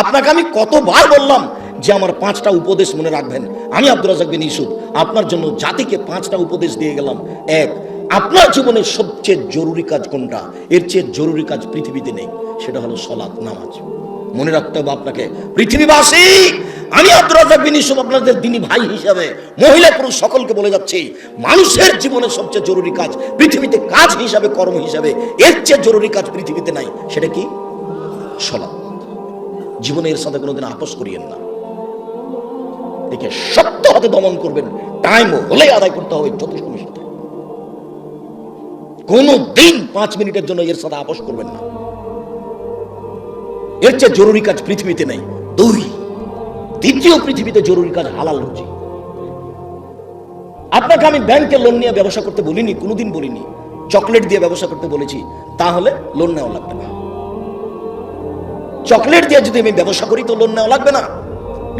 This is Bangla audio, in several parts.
আপনাকে আমি কতবার বললাম যে আমার পাঁচটা উপদেশ মনে রাখবেন? আমি আব্দুল রাজাক বিন ইউসুফ, আপনার জন্য জাতিকে পাঁচটা উপদেশ দিয়ে গেলাম। এক, আপনার জীবনের সবচেয়ে জরুরি কাজ কোনটা? এর চেয়ে জরুরি কাজ পৃথিবীতে নেই, সেটা হলো সলাৎ নামাজ। মনে রাখতে হবে আপনাকে, পৃথিবীবাসী, আমি আব্দুল রাজাক বিন ইউসুফ আপনাদের দিনী ভাই হিসাবে, মহিলা পুরুষ সকলকে বলে যাচ্ছি, মানুষের জীবনের সবচেয়ে জরুরি কাজ পৃথিবীতে কাজ হিসাবে, কর্ম হিসাবে, এর চেয়ে জরুরি কাজ পৃথিবীতে নাই, সেটা কি? সলাৎ জীবনে এর সাথে কোনোদিন আপোষ করিয়েন না। একে শক্ত হাতে দমন করবেন টাইম হলে আদায় করতে হবে, যথেষ্ট সাথে কোনো দিন পাঁচ মিনিটের জন্য এর সাথে আপোষ করবেন না। এর চেয়ে জরুরি কাজ পৃথিবীতে নেই, দুই, দ্বিতীয় পৃথিবীতে জরুরি কাজ হালাল রুজি। আপনাকে আমি ব্যাংকে লোন নিয়ে ব্যবসা করতে বলিনি, কোনোদিন বলিনি। চকলেট দিয়ে ব্যবসা করতে বলেছি, তাহলে লোন নেওয়া লাগবে না। চকলেট দিয়ে যদি আমি ব্যবসা করি তো লোন নেওয়া লাগবে না।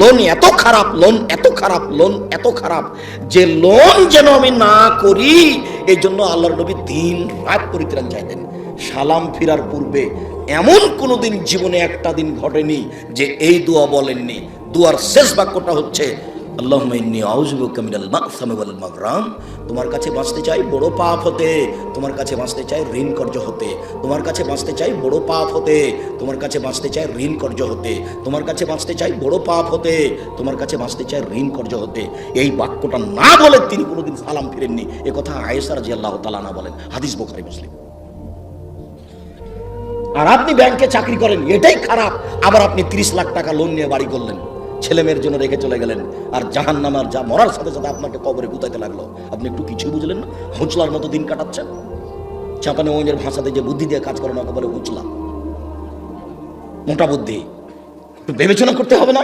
লোন এত খারাপ লোন এত খারাপ লোন এত খারাপ যে লোন যেন আমি না করি এই জন্য আল্লাহর নবী দিন রাত পরিত্রাণ চাইতেন সালাম ফিরার পূর্বে এমন কোনো দিন জীবনে একটা দিন ঘটেনি যে এই দোয়া বলেননি। দুয়ার শেষ বাক্যটা হচ্ছে মাগরাম। তোমার কাছে বাঁচতে চাই বড় পাপ হতে। তোমার কাছে বাঁচতে চাই ঋণ কর্য হতে। তোমার কাছে বাঁচতে চাই বড় পাপ হতে। তোমার কাছে বাঁচতে চাই ঋণ কর্য হতে। তোমার কাছে বাঁচতে চাই বড় পাপ হতে। তোমার কাছে বাঁচতে চাই ঋণ কর্য হতে। এই বাক্যটা না বলে তিনি কোনোদিন সালাম ফিরেননি। এ কথা আয়েশা রাদিয়াল্লাহু তাআলা না বলেন। হাদিস বুখারী, মুসলিম। আর আপনি ব্যাংকে চাকরি করেন, এটাই খারাপ। আবার আপনি 30 লাখ টাকা লোন নিয়ে বাড়ি করলেন। ছেলে মেয়ের জন্য রেখে চলে গেলেন। আর জাহান নামার যা মরার সাথে সাথে আপনাকে কবরে গুতাইতে লাগল। আপনি একটু কিছু বুঝলেন না? হুঁচলার মতো দিন কাটাচ্ছেন? চাপানে ওইনের ভাষাতে যে বুদ্ধি দিয়ে কাজ করে না বলে হুঁচলা। মোটা বুদ্ধি। একটু বিবেচনা করতে হবে না?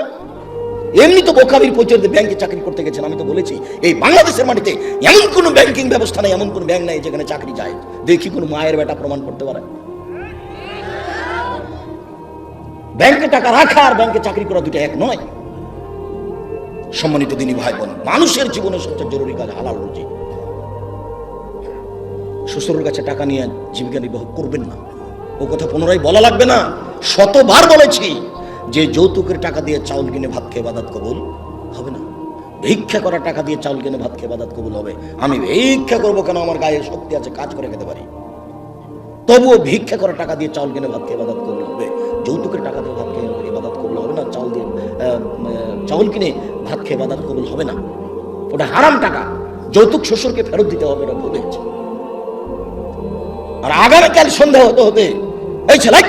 এমনি তো বোকাবির পরিচয় দিয়ে ব্যাংকে চাকরি করতে গেছেন, আমি তো বলেছি, এই বাংলাদেশের মাটিতে এমন কোনো ব্যাংকিং ব্যবস্থা নেই, এমন কোনো ব্যাংক নাই যেখানে চাকরি যায়। দেখি কোনো মায়ের বেটা প্রমাণ করতে পারে। ব্যাংকে টাকা রাখা আর ব্যাংকে চাকরি করা দুটো এক নয়। সম্মানিত দিনী ভাই বোন মানুষের জীবনে সবচেয়ে জরুরি কাজ হালাল রুজি। শ্বশুরের কাছে টাকা নিয়ে জীবিকা নির্বাহ করবেন না। ও কথা পুনরায় বলা লাগবে না। শতবার বলেছি, যে যৌতুকের টাকা দিয়ে চাউল কিনে ভাত খেয়ে বাদাত কবুল হবে না। ভিক্ষা করা টাকা দিয়ে চাউল কিনে ভাত খেয়ে বাদাত কবুল হবে। আমি ভিক্ষা করব কেন? আমার গায়ে শক্তি আছে, কাজ করে খেতে পারি। তবুও ভিক্ষা করা টাকা দিয়ে চাউল কিনে ভাত খেয়ে বাদাত কবুল হবে। যৌতুকের টাকা দিয়ে ভাত খেয়ে না, চাউল দিয়ে চাউল কিনে ভাত খেয়ে বাদাত কবুল হবে না। ওটা হারাম টাকা। যৌতুক শ্বশুরকে ফেরত দিতে হবে, এটা গেছে আর আগামীকাল সন্ধ্যা হতে হতে, এই ছেলে,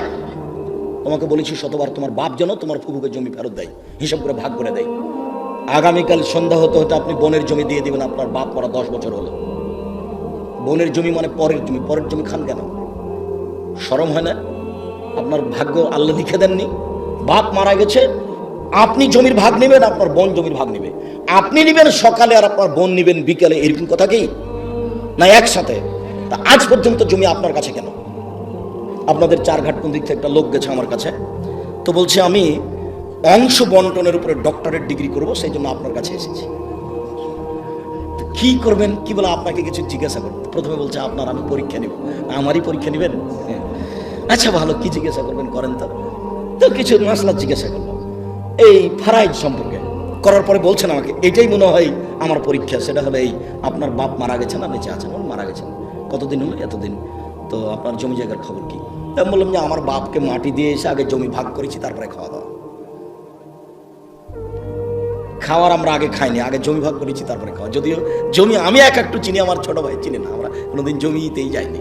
তোমাকে বলেছি শতবার, তোমার বাপ যেন তোমার ফুফুকে জমি ফেরত দেয়, হিসাব করে ভাগ করে দেয়। আগামীকাল সন্ধ্যা হতে হতে আপনি বোনের জমি দিয়ে দিবেন, আপনার বাপ মরা দশ বছর হলো। বোনের জমি মানে পরের জমি পরের জমি খান কেন? সরম হয় না? আপনার ভাগ্য আল্লাহ লিখে দেননি? বাপ মারা গেছে, আপনি জমির ভাগ নেবেন, আপনার বোন জমির ভাগ নেবে। আপনি নেবেন সকালে আর আপনার বোন নেবেন বিকেলে, এরকম কথা কি? না, একসাথে? তা আজ পর্যন্ত জমি আপনার কাছে কেন? আপনাদের চার ঘাট কোন দিক থেকে একটা লোক গেছে আমার কাছে, তো বলছে, আমি অংশ বন্টনের উপরে ডক্টরেট ডিগ্রি করব, সেই জন্য আপনার কাছে এসেছি। কি করবেন? কি বলে আপনাকে কিছু জিজ্ঞাসা করব? প্রথমে বলছে, আপনার আমি পরীক্ষা নেব। আমারই পরীক্ষা নেবেন? হ্যাঁ। আচ্ছা ভালো, কি জিজ্ঞাসা করবেন, করেন তো। কিছু মশলা জিজ্ঞাসা করব এই ফারাইজ সম্পর্কে করার পরে বলছেন আমাকে, এটাই মনে হয় আমার পরীক্ষা, সেটা হলো এই, আপনার বাপ মারা গেছেন না, বেঁচে আছেন মারা গেছেন। কতদিন হলো? এতদিন। তো আপনার জমি জায়গার খবর কি? আমি বললাম যে, আমার বাপকে মাটি দিয়ে এসে আগে জমি ভাগ করেছি, তারপরে খাওয়া দাওয়া। খাওয়ার আমরা আগে খাইনি, আগে জমি ভাগ করেছি, তারপরে খাওয়া। যদিও জমি আমি এক একটু চিনি, আমার ছোট ভাই চিনি না, আমরা কোনোদিন জমিতেই যাইনি।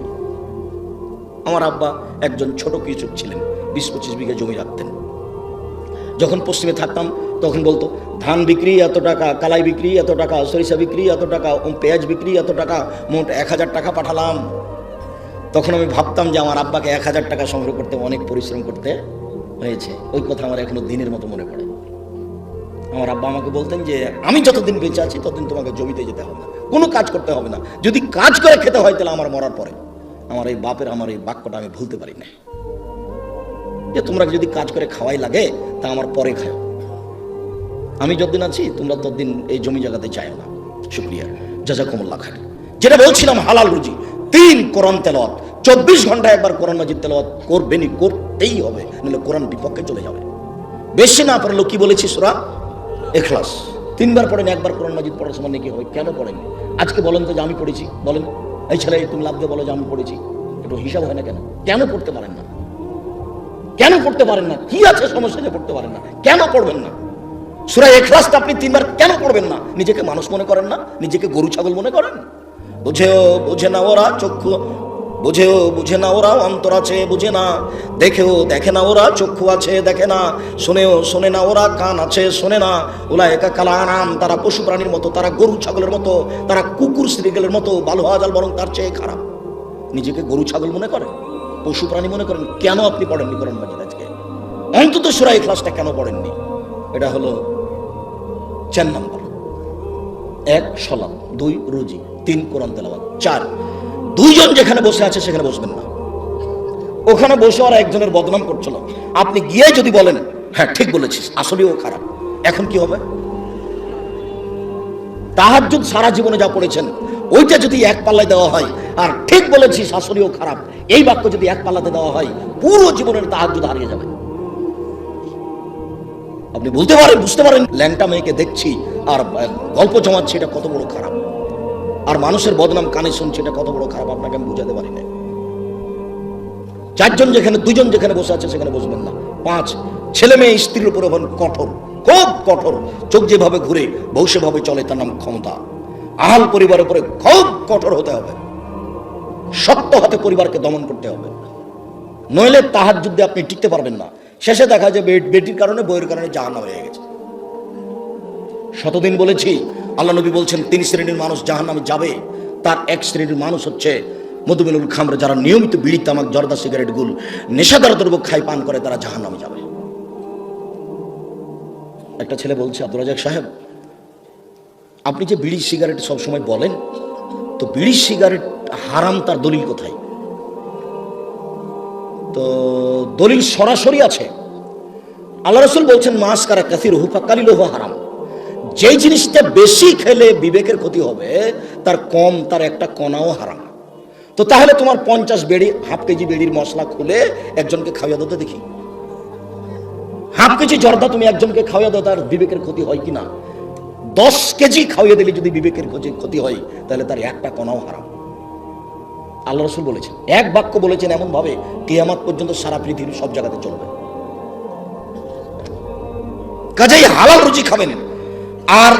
আমার আব্বা একজন ছোট কৃষক ছিলেন। বিশ পঁচিশ বিঘা জমি রাখতেন। যখন পশ্চিমে থাকতাম, তখন বলতো, ধান বিক্রি এত টাকা, কালাই বিক্রি এত টাকা, সরিষা বিক্রি এত টাকা পেঁয়াজ বিক্রি এত টাকা, মোট এক হাজার টাকা পাঠালাম। তখন আমি ভাবতাম যে আমার আব্বাকে এক হাজার টাকা সংগ্রহ করতে অনেক পরিশ্রম করতে হয়েছে। ওই কথা আমার এখনও দিনের মতো মনে পড়ে। আমার আব্বা আমাকে বলতেন যে, আমি যতদিন বেঁচে আছি, ততদিন তোমাকে জমিতে যেতে হবে না। কোনো কাজ করতে হবে না। যদি কাজ করে খেতে হয়, তাহলে আমার মরার পরে। আমার এই বাপের, আমার এই বাক্যটা আমি ভুলতে পারি না যে তোমরা যদি কাজ করে খাওয়াই লাগে, তা আমার পরে খাও আমি যতদিন আছি, তোমরা ততদিন এই জমি জায়গাতে চাইও না। শুক্রিয়া। জাজাকুমুল্লাহ খান যেটা বলছিলাম, হালাল রুজি। তিন কোরআন তেলাওয়াত। চব্বিশ ঘন্টায় একবার কোরআন মাজিদ তেলাওয়াত করবেনই, করতেই হবে। নাহলে কোরআন বিপক্ষে চলে যাবে। বেশি না পারল কি বলেছি সুরা? এখলাস। তিনবার পড়েন, একবার কোরআন মাজিদ পড়ার সময় নাকি হয়। কেন পড়েন? আজকে বলেন তো যে আমি পড়েছি, বলেন। এই ছেলে, তুমি লাভ দিয়ে বলো যে আমি পড়েছি। একটু হিসাব হয় না কেন? কেন পড়তে পারেন না? কেন পড়তে পারেন না? কি আছে সমস্যা যে পড়তে পারেন না? কেন পড়বেন না? সুরা এখলাসটা আপনি তিনবার কেন পড়বেন না? নিজেকে মানুষ মনে করেন না? নিজেকে গরু, ছাগল মনে করেন? বুঝেও বুঝে না ওরা চক্ষু, বুঝেও বুঝে না ওরা অন্তর আছে, বুঝে না। দেখেও দেখে না ওরা চক্ষু আছে, দেখে না। শোনেও শোনে না ওরা কান আছে, শোনে না। ওলা একা কালা আনাম তারা পশু প্রাণীর মতো, তারা গরু, ছাগলের মতো, তারা কুকুর শ্রীগেলের মতো হওয়া যাল বরং তার চেয়ে খারাপ। নিজেকে গরু, ছাগল মনে করেন? পশু প্রাণী মনে করেন, কেন আপনি পড়েননি কোরআন মাজিদ আজকে? অন্তত সুরাই ক্লাসটা কেন পড়েননি? এটা হলো চার নাম্বার। এক সলাপ দুই, রুজি। তিন, কোরআন তেলাওয়াত। চার, দুইজন যেখানে বসে আছে সেখানে বসবেন না। ওখানে বসে আর একজনের বদনাম করছিল। আপনি গিয়ে যদি বলেন হ্যাঁ ঠিক বলেছিস আসলেও খারাপ। এখন কি হবে? তাহাজ্জুদ সারা জীবনে যা পড়েছেন, ওইটা যদি এক পাল্লায় দেওয়া হয়, আর ঠিক বলেছিস আসলেও খারাপ। এই বাক্য যদি এক পাল্লাতে দেওয়া হয়, পুরো জীবনের তাহাজ্জুদ হারিয়ে যাবে। আপনি বলতে পারেন, বুঝতে পারেন, ল্যাংটা মেয়েকে দেখছি, আর গল্প জমাচ্ছি, এটা কত বড় খারাপ। আর মানুষের বদনাম কানে শুনছি, এটা কত বড় খারাপ, আপনাকে আমি বুঝাতে পারি না চারজন যেখানে, দুজন যেখানে বসে আছে, সেখানে বসবেন না। পাঁচ, ছেলে মেয়ে স্ত্রীর উপরে হন কঠোর, খুব কঠোর। চোখ যেভাবে ঘুরে, বউ সেভাবে চলে, তার নাম ক্ষমতা। আহাল পরিবারের উপরে খুব কঠোর হতে হবে। শক্ত হাতে পরিবারকে দমন করতে হবে। নইলে তাহার যুদ্ধে আপনি টিকতে পারবেন না। শেষে দেখা যায় বেটির কারণে বইয়ের কারণে জাহান্নাম হয়ে গেছে। শতদিন বলেছি, আল্লাহ নবী বলছেন, তিন শ্রেণির মানুষ জাহান্নামে যাবে। তার এক শ্রেণির মানুষ হচ্ছে মধুমিনুল খামরে। যারা নিয়মিত বিড়ি, তামাক, জর্দা, সিগারেট, গুল, নেশাদার দ্রব্য খাই পান করে, তারা জাহান্নামে যাবে। একটা ছেলে বলছে আব্দুল রাজাক সাহেব, আপনি যে বিড়ি, সিগারেট সবসময় বলেন, তো বিড়ি, সিগারেট হারাম তার দলিল কোথায়? তো দলিল সরাসরি আছে। আল্লাহ রসুল বলছেন মাস কারা কাসির হুফা কালিল হারাম। যেই জিনিসটা বেশি খেলে বিবেকের ক্ষতি হবে, তার কম, তার একটা কণাও হারাম। তো তাহলে তোমার পঞ্চাশ বেড়ি, হাফ কেজি বেড়ির মশলা খুলে একজনকে খাওয়া দিতে দেখি। হাফ কেজি জর্দা তুমি একজনকে খাওয়া দাও, তার বিবেকের ক্ষতি হয় কিনা দশ কেজি খাওয়িয়ে দিলে যদি বিবেকের ক্ষতি হয়, তাহলে তার একটা কণাও হারাম। আল্লাহ রসুল বলেছেন, এক বাক্য বলেছেন এমন ভাবে কেয়ামাত পর্যন্ত সারা পৃথিবীর সব জায়গাতে চলবে। কাজেই হালাল রুচি খাবেন। আর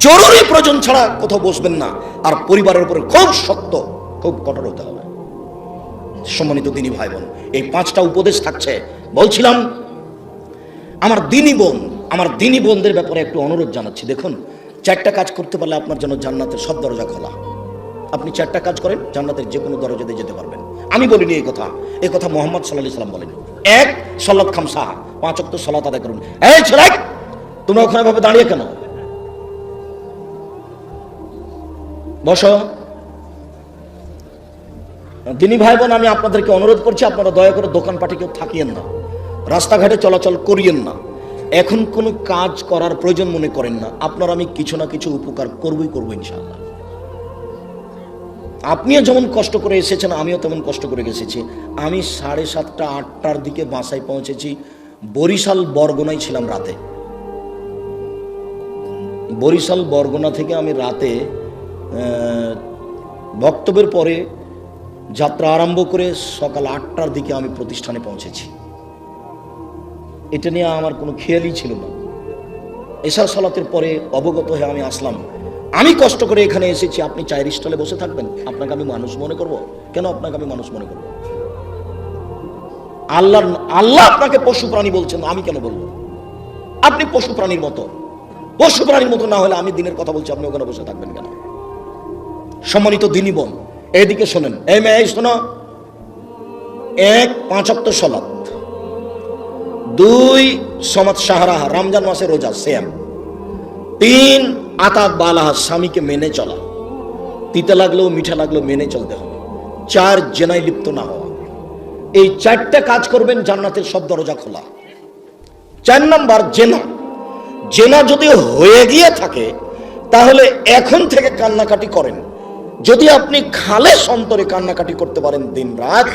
জরুরি প্রয়োজন ছাড়া কোথাও বসবেন না। আর পরিবারের উপরে খুব শক্ত, খুব কঠোর হতে হবে। সম্মানিত দিনী ভাই বোন এই পাঁচটা উপদেশ থাকছে। বলছিলাম, আমার দিনী বোন, আমার দিনী বোনদের ব্যাপারে একটু অনুরোধ জানাচ্ছি। দেখুন, চারটা কাজ করতে পারলে আপনার জন্য জান্নাতের সব দরজা খোলা। আপনি চারটা কাজ করেন, জান্নাতের যে কোনো দরজাতে যেতে পারবেন। আমি বলিনি এই কথা এই কথা মোহাম্মদ সাল্লাহ সাল্লাম বলেন। এক সল্লাদ সাহা পাঁচ অক্ট সলাত আদায় করুন। এই ছেলে তোমরা ওখানে ভাবে দাঁড়িয়ে কেন? বসো। দিনী ভাই বোন, আমি আপনাদেরকে অনুরোধ করছি, আপনারা দয়া করে দোকানপাটে কেউ থাকিয়েন না। রাস্তাঘাটে চলাচল করিয়েন না। এখন কোনো কাজ করার প্রয়োজন মনে করেন না। আপনার আমি কিছু না কিছু উপকার করবই করব ইনশাআল্লাহ। আপনিও যেমন কষ্ট করে এসেছেন, আমিও তেমন কষ্ট করে এসেছি। আমি সাড়ে সাতটা, আটটার দিকে বাসায় পৌঁছেছি। বরিশাল বরগুনায় ছিলাম রাতে। বরিশাল বরগুনা থেকে আমি রাতে বক্তব্যের পরে যাত্রা আরম্ভ করে সকাল আটটার দিকে আমি প্রতিষ্ঠানে পৌঁছেছি। এটা নিয়ে আমার কোনো খেয়ালই ছিল না। এশার সালাতের পরে অবগত হয়ে আমি আসলাম। আমি কষ্ট করে এখানে এসেছি, আপনি চায়ের স্টলে বসে থাকবেন। আপনাকে আমি মানুষ মনে করব? কেন আপনাকে আমি মানুষ মনে করব? আল্লাহ আল্লাহ আপনাকে পশু প্রাণী বলছেন, আমি কেন বলব? আপনি পশু প্রাণীর মতো। পশু প্রাণীর মতো না হলে আমি দিনের কথা বলছি, আপনি ওখানে বসে থাকবেন কেন? সম্মানিত দিনী বোন, এদিকে শোনেন। এই মেয়ে শোনো। এক পাঁচ অক্ট সলাত দুই সমাজ সাহারা রমজান মাসে রোজা সেম তিন আতাক বালাহা স্বামীকে মেনে চলা। তিতে লাগলেও মিঠা লাগলেও মেনে চলতে হবে। চার জেনায় লিপ্ত না হওয়া। এই চারটা কাজ করবেন, জান্নাতের সব দরজা খোলা। চার নাম্বার জেনা। জেনা যদি হয়ে গিয়ে থাকে, তাহলে এখন থেকে কান্নাকাটি করেন। যদি আপনি খালে অন্তরে কান্নাকাটি করতে পারেন দিন রাত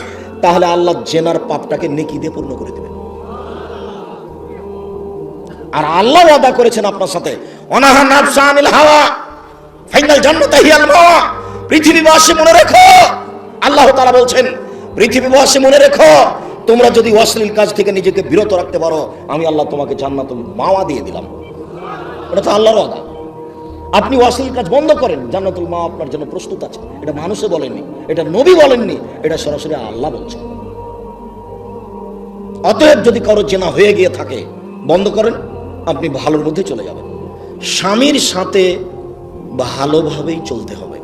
তাহলে আল্লাহ জেনার পাপটাকে নেকি দিয়ে পূর্ণ করে দেবেন। আর আল্লাহ ওয়াদা করেছেন আপনার সাথে অনাহা নাফসা আনিল হাওয়া। ফাইনাল জান্নাত হিয়াল মাওয়া। পৃথিবীবাসী মনে রেখো। আল্লাহ তাআলা বলছেন পৃথিবীবাসী মনে রেখো। তোমরা যদি অশ্লীল কাজ থেকে নিজেকে বিরত রাখতে পারো, আমি আল্লাহ তোমাকে জান্নাতুল মাওয়া দিয়ে দিলাম। এটা তো আল্লাহর ওয়াদা। আপনি অশ্লীল কাজ বন্ধ করেন, জান্নাতুল মা আপনার জন্য প্রস্তুত আছে। এটা মানুষে বলেননি, এটা নবী বলেননি, এটা সরাসরি আল্লাহ বলছে অতএব যদি কারও জেনা হয়ে গিয়ে থাকে, বন্ধ করেন, আপনি ভালোর মধ্যে চলে যাবেন। স্বামীর সাথে ভালোভাবেই চলতে হবে।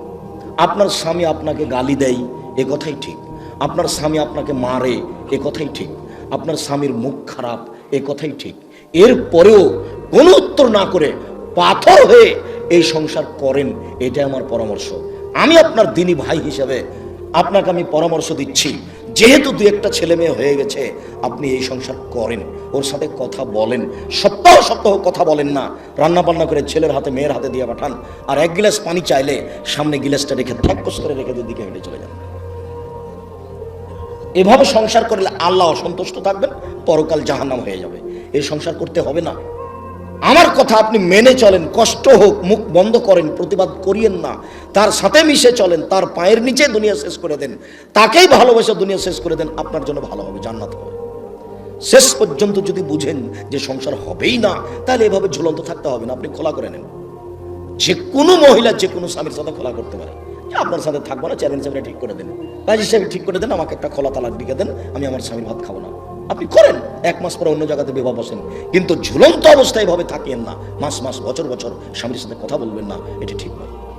আপনার স্বামী আপনাকে গালি দেয়, এ কথাই ঠিক। আপনার স্বামী আপনাকে মারে, এ কথাই ঠিক। আপনার স্বামীর মুখ খারাপ, এ কথাই ঠিক। এরপরেও কোনো উত্তর না করে পাথর হয়ে এই সংসার করেন, এটাই আমার পরামর্শ। আমি আপনার দিনী ভাই হিসেবে আপনাকে আমি পরামর্শ দিচ্ছি। যেহেতু দু একটা ছেলে মেয়ে হয়ে গেছে, আপনি এই সংসার করেন, ওর সাথে কথা বলেন, সপ্তাহ সপ্তাহ কথা বলেন না। রান্না বান্না করে ছেলের হাতে, মেয়ের হাতে দিয়ে পাঠান, আর এক গিলাস পানি চাইলে সামনে গিলাসটা রেখে থ্যাকস করে রেখে দিকে হেঁটে চলে যান। এভাবে সংসার করলে আল্লাহ অসন্তুষ্ট থাকবেন, পরকাল জাহান্নাম হয়ে যাবে। এই সংসার করতে হবে না। আমার কথা আপনি মেনে চলেন, কষ্ট হোক, মুখ বন্ধ করেন, প্রতিবাদ করিয়েন না। তার সাথে মিশে চলেন, তার পায়ের নিচে দুনিয়া শেষ করে দেন। তাকেই ভালোবেসে দুনিয়া শেষ করে দেন, আপনার জন্য ভালো হবে, জান্নাত হবে। শেষ পর্যন্ত যদি বুঝেন যে সংসার হবেই না, তাহলে এভাবে ঝুলন্ত থাকতে হবে না, আপনি খোলা করে নেন। যে কোনো মহিলা, যে কোনো স্বামীর সাথে খোলা করতে পারে। যে আপনার সাথে থাকব না, চ্যালেঞ্জ হিসাবে ঠিক করে দেন। কাজ হিসাবে ঠিক করে দেন, আমাকে একটা খোলা তালাক দিকে দেন, আমি আমার স্বামীর ভাত খাব না। আপনি করেন। এক মাস পরে অন্য জায়গাতে বিবাহ বসেন। কিন্তু ঝুলন্ত অবস্থায় এভাবে থাকেন না। মাস মাস, বছর বছর স্বামীর সাথে কথা বলবেন না, এটি ঠিক নয়।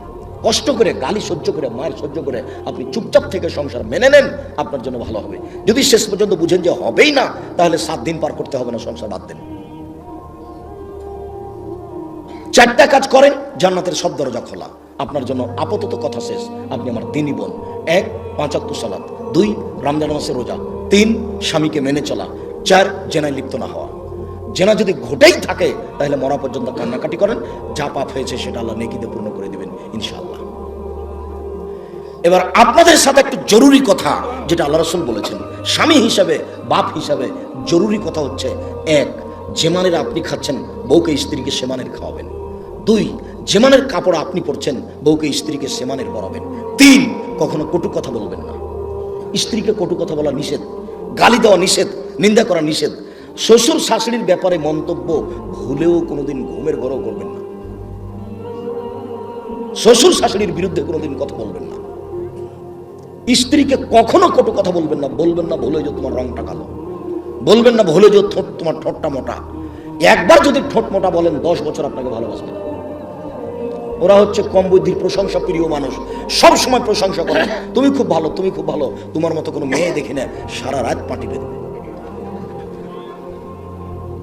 কষ্ট করে, গালি সহ্য করে মায়ের সহ্য করে আপনি চুপচাপ থেকে সংসার মেনে নেন, আপনার জন্য ভালো হবে। যদি শেষ পর্যন্ত বুঝেন যে হবেই না, তাহলে সাত দিন পার করতে হবে না, সংসার বাদ দেন। চারটা কাজ করেন, জান্নাতের সব দরজা খোলা। আপনার জন্য আপাতত কথা শেষ। আপনি আমার দিনই বোন। এক পাঁচাত্তর সালাত। দুই, রমজান মাসের রোজা। তিন স্বামীকে মেনে চলা, চার জেনায় লিপ্ত না হওয়া। জেনা যদি ঘটেই থাকে, তাহলে মরা পর্যন্ত কান্নাকাটি করেন, যা পাপ হয়েছে সেটা আল্লাহ নেকিতে পূর্ণ করে দেবেন, ইনশাআল্লাহ। এবার আপনাদের সাথে একটু জরুরি কথা, যেটা আল্লাহ রসুল বলেছেন। স্বামী হিসাবে, বাপ হিসাবে জরুরি কথা হচ্ছে, এক যেমানের আপনি খাচ্ছেন, বউকে স্ত্রীকে সেমানের খাওয়াবেন। দুই যেমানের কাপড় আপনি পরছেন, বউকে স্ত্রীকে সেমানের পরাবেন তিন, কখনো কটু কথা বলবেন না। স্ত্রীকে কটু কথা বলা নিষেধ। গালি দেওয়া নিষেধ, নিন্দা করা নিষেধ। শ্বশুর শাশুড়ির ব্যাপারে মন্তব্য ভুলেও কোনোদিন ঘুমের গড়ও করবেন না। শ্বশুর শাশুড়ির বিরুদ্ধে কোনোদিন কথা বলবেন না। স্ত্রীকে কখনো কটু কথা বলবেন না বলবেন না ভুলে যে তোমার রংটা কালো। বলবেন না ভুলে যে ঠোঁট, তোমার ঠোঁটটা মোটা। একবার যদি ঠোঁট মোটা বলেন, দশ বছর আপনাকে ভালোবাসবে। ওরা হচ্ছে কম বুদ্ধির প্রশংসা প্রিয় মানুষ। সব সময় প্রশংসা করে। তুমি খুব ভালো, তুমি খুব ভালো। তোমার মতো কোনো মেয়ে দেখি না, সারা রাত পাটি বেঁধে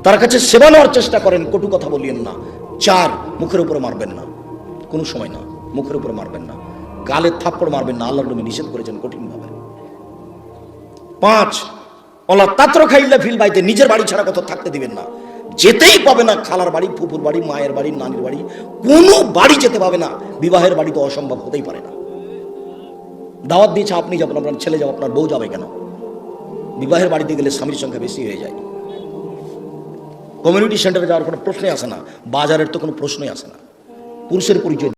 তার কাছে সেবা নেওয়ার চেষ্টা করেন, কটু কথা বলিয়েন না। চার, মুখের উপরে মারবেন না। কোনো সময় না, মুখের উপরে মারবেন না। গালে থাপ্পড় মারবেন না, আল্লাহ নবী নিষেধ করেছেন কঠিনভাবে। পাঁচ, অলা তাত্র খাইল্লা ফিল বাইতে, নিজের বাড়ি ছাড়া কোথাও থাকতে দিবেন না। যেতেই পাবে না, খালার বাড়ি ফুপুর বাড়ি, মায়ের বাড়ি, নানির বাড়ি, কোনো বাড়ি যেতে পাবে না, বিবাহের বাড়ি তো অসম্ভব হতেই পারে না। দাওয়াত দিয়েছে, আপনি যাবেন, আপনার ছেলে যাবে, আপনার বউ যাবে কেন? বিবাহের বাড়িতে গেলে স্বামীর সংখ্যা বেশি হয়ে যায়। কমিউনিটি সেন্টারে যাওয়ার কোনো প্রশ্নই আসে না, বাজারের তো কোনো প্রশ্নই আসে না। পুরুষের পরিচয়